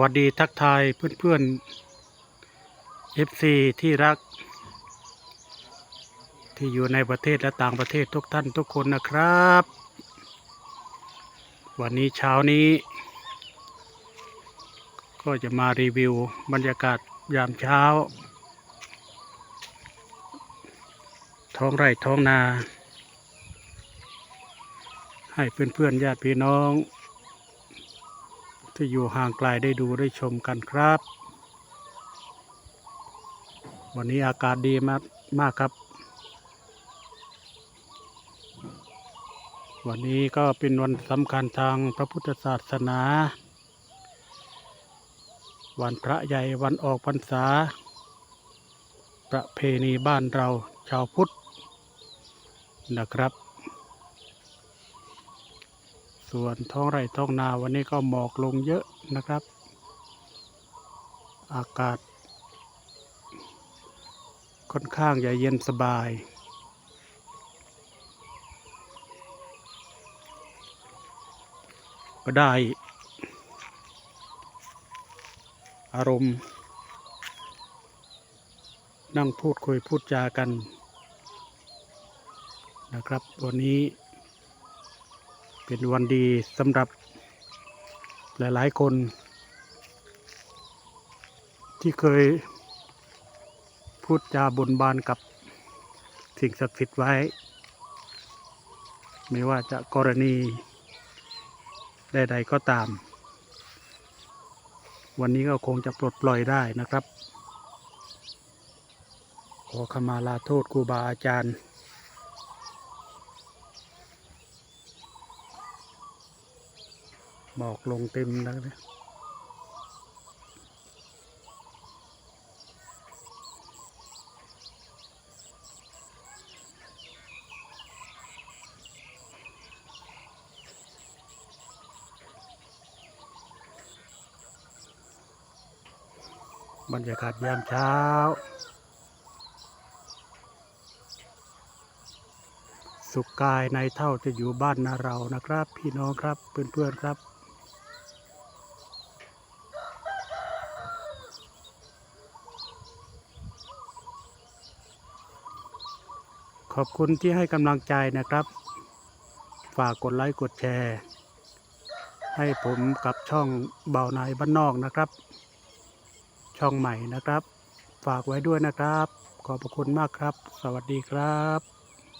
วัสดีทักทายเพื่อนๆ FC ที่รัก ที่อยู่ในประเทศและต่างประเทศทุกท่านทุกคนนะครับ วันนี้เช้านี้ ก็จะมารีวิวบรรยากาศยามเช้า ท้องไร่ท้องนา ให้เพื่อนๆญาติพี่น้อง ที่อยู่ห่างไกลได้ดูได้ชมกันครับ วันนี้อากาศดีมากมากครับ วันนี้ก็เป็นวันสำคัญทางพระพุทธศาสนา วันพระใหญ่วันออกพรรษา ประเพณีบ้านเราชาวพุทธนะครับ ส่วนท้องไร่ท้องนาวันนี้ก็หมอกลงเยอะนะครับ อากาศ ค่อนข้างจะเย็นสบาย ก็ได้ อารมณ์ นั่งพูดคุยพูดจากันนะครับ วันนี้ เป็นวันดีสำหรับหลาย ๆ คน ที่เคยพูดจาบนบานกับสิ่งศักดิ์สิทธิ์ไว้ ไม่ว่าจะกรณีใด ๆ ก็ตาม วันนี้ก็คงจะปลดปล่อยได้นะครับ ขอขมาลาโทษครูบาอาจารย์ หมอกลงเต็มแล้วเนี่ยบรรยากาศยามเช้า สุขกายในเท่าจะอยู่บ้านนาเรานะครับ พี่น้องครับเพื่อนๆครับ ขอบคุณที่ให้กำลังใจนะครับ ฝากกดไลค์กดแชร์ ให้ผมกับช่องเบานายบ้านนอกนะครับ ช่องใหม่นะครับ ฝากไว้ด้วยนะครับ ขอบพระคุณมากครับ สวัสดีครับ